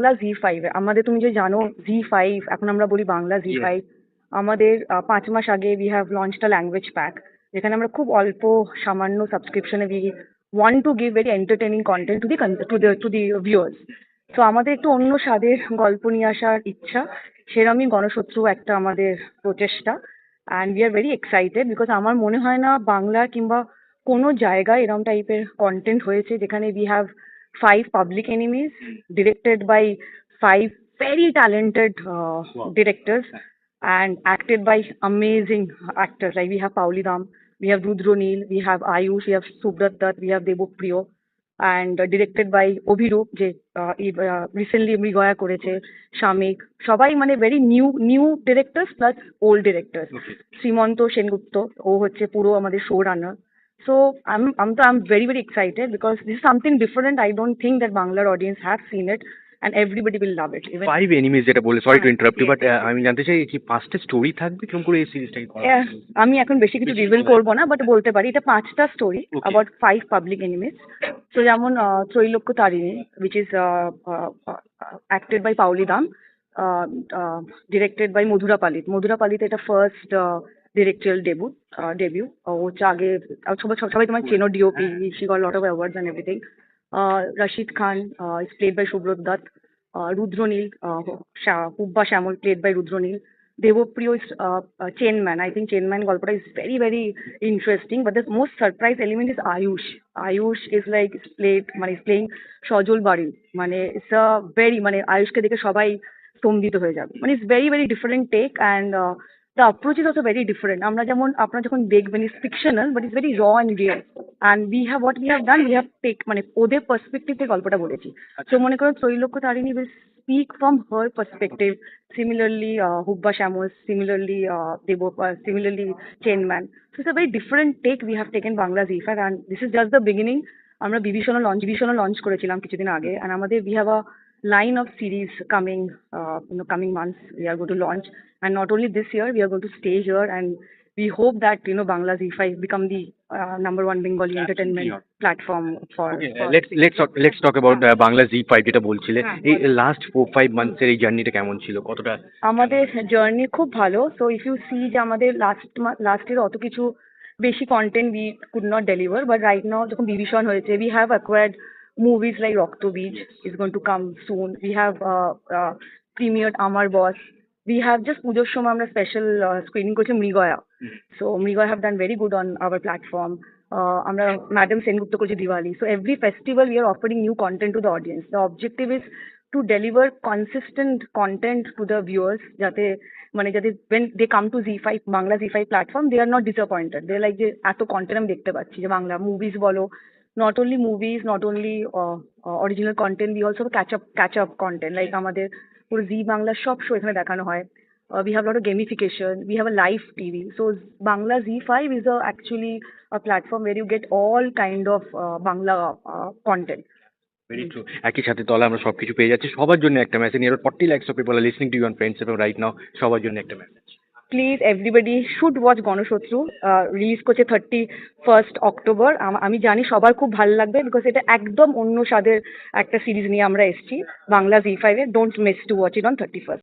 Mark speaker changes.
Speaker 1: বাংলা জি five আমাদের তুমি যে জানো জি ফাইভ এখন আমরা বলি বাংলা জি. ফাইভ আমাদের পাঁচ মাস আগে we have launched a language pack যেখানে আমরা খুব অল্প সামান্য সাবস্ক্রিপশনে we want to give very entertaining content to the to the to the viewers তো আমাদের একটু অন্য স্বাদের গল্প নিয়ে আসার ইচ্ছা। সেরমই গণশত্রু একটা আমাদের প্রচেষ্টা। And we are very excited because আমার মনে হয় না বাংলা কিংবা কোনো জায়গায় এরকম টাইপের কন্টেন্ট হয়েছে যেখানে we have five public enemies directed by five very talented uh, wow. directors and acted by amazing actors. Like we have Pauli Dam, we have Rudro Neel, we have Ayush, we have Subrat Dutt, we have Devok Priyo, and uh, directed by Obhirup, যে uh, recently Mrigaya করেছে শামিক সবাই মানে very new new directors plus old directors
Speaker 2: Okay.
Speaker 1: Srimanta Sengupta ও হচ্ছে পুরো আমাদের show runner আমি তো I am very very excited because this is something different I don't think that বাংলার audience have seen it and everybody will love it even
Speaker 2: five enemies যেটা বলে
Speaker 1: sorry
Speaker 2: to interrupt
Speaker 1: you
Speaker 2: but আমি জানতে চাই কি পাঁচটা story থাকবে? কীরকম করে এই সিরিজটাকে করা
Speaker 1: Yeah, আমি এখন বেশি কিছু রিভিল করব না বাট বলতে পারি এটা পাঁচটা story
Speaker 2: Okay.
Speaker 1: About five public enemies যেমন আহ, Trailokya Tarini which is acted by Pauli Dam directed by Madhura Palit Madhura Palit এটা ফার্স্ট ডিরেক্টরিয়াল ডেবু ডেবিউ ও হচ্ছে আগে সবাই তোমার চেনো DOP she got lot of awards and everything Rashid Khan is played by Subrata Dutta uh, Rudranil uh, Sha- Hubba Shyamal played by Rudranil Devopriyo is uh, uh, Chainman. I think Chainman Golpata is very, very interesting. But the most surprise element is Ayush. Ayush is like is played, মানে is playing Sajal বাড়ি মানে it's a very মানে আয়ুষকে দেখে সবাই স্তম্ভিত হয়ে যাবে মানে it's very very different take and the approach is also very different আমরা যেমন আপনারা যখন দেখবেন is fictional but is very raw and real and we have what we have done we have take মানে ওদের পার্সপেক্টিভ থেকে গল্পটা বলেছি তো মনে করো Trailokya Tarini will speak from her perspective. Similarly, uh, Hubba Shamos, similarly, uh, Devo, uh, similarly, Chainman. So it's a very different take we have taken Bangla Z5 and this is just the beginning. আমরা বিভীষণও launch বিভীষণও launch করেছিলাম কিছুদিন আগে and আমাদের we have a line of series coming uh, in the coming months we are going to launch and not only this year we are going to stay here and we hope that you know Bangla Z5 become the uh, number one Bengali entertainment
Speaker 2: yeah.
Speaker 1: platform for, for
Speaker 2: let's let's let's talk about Bangla Zee five যেটা বলছিলে
Speaker 1: হ্যাঁ,
Speaker 2: এই
Speaker 1: বলো।
Speaker 2: Last four five মান্থসের এই জার্নিটা কেমন ছিল কতটা
Speaker 1: আমাদের জার্নি খুব ভালো সো ইফ ইউ সি যে আমাদের লাস্ট লাস্ট ইয়ার অত কিছু বেশি content we could not deliver but right now যখন বিভীষণ হয়েছে we have acquired movies like Rakta Beej is going to come soon we have premiere Amar boss we have just পুজোর সময় আমরা special screening করেছি Mrigaya so Mrigaya have done very good on our platform আমরা madam Sengupta করেছি Diwali so every festival we are offering new content to the audience the objective is to deliver consistent content to the viewers যাতে মানে যাতে when they come to Z5 Bangla Z5 platform they are not disappointed they are like যে এত content আমি দেখতে পাচ্ছি যে Bangla movies বলো not only movies not only uh, uh, original content we also have catch up catch up content like আমাদের পুরো জি বাংলা সব শো এখানে দেখানো হয় uh, we have a lot of gamification we have a live tv so bangla z5 is a actually a platform where you get all kind of uh, bangla uh, content
Speaker 2: very true একই সাথে তলা আমরা সবকিছু পেয়ে যাচ্ছি সবার জন্য একটা message near forty lakhs of people are listening to your friends এবং রাইট নাও সবার জন্য একটা message
Speaker 1: please everybody should watch Ganashatru release করছে থার্টি ফার্স্ট অক্টোবর আমি জানি সবার খুব ভালো লাগবে বিকজ এটা একদম অন্য স্বাদের একটা সিরিজ নিয়ে আমরা এসেছি, বাংলা জি ফাইভে don't miss to watch it on thirty first